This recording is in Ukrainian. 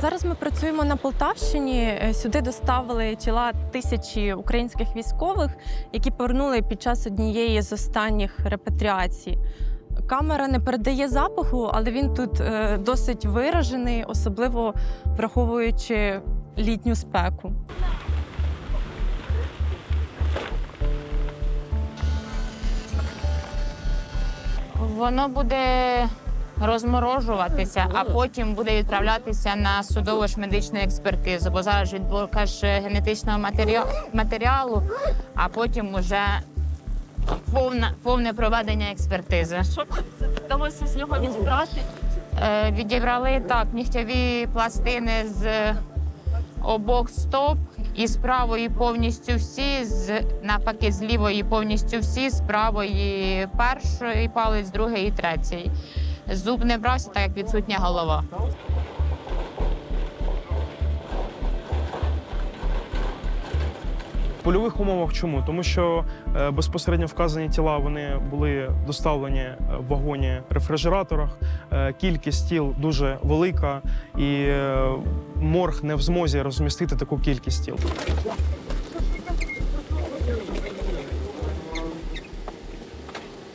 Зараз ми працюємо на Полтавщині. Е, Сюди доставили тіла тисячі українських військових, які повернули під час однієї з останніх репатріацій. Камера не передає запаху, але він тут е, досить виражений, особливо враховуючи літню спеку. Воно буде розморожуватися, а потім буде відправлятися на судово ж медичну експертизу, бо зараз відборка ж генетичного матеріалу, а потім вже повна, повне проведення експертизи. Що вдалося з нього відібрати? Е, відібрали так нігтєві пластини з обох стоп, і з правої повністю всі, з навпаки, з лівої повністю всі, з правої перший палець, другий і третій. Зуб не брався, так як відсутня голова. В польових умовах чому? Тому що е, безпосередньо вказані тіла вони були доставлені е, в вагоні рефрижераторах. Е, Кількість тіл дуже велика, і морг не в змозі розмістити таку кількість тіл.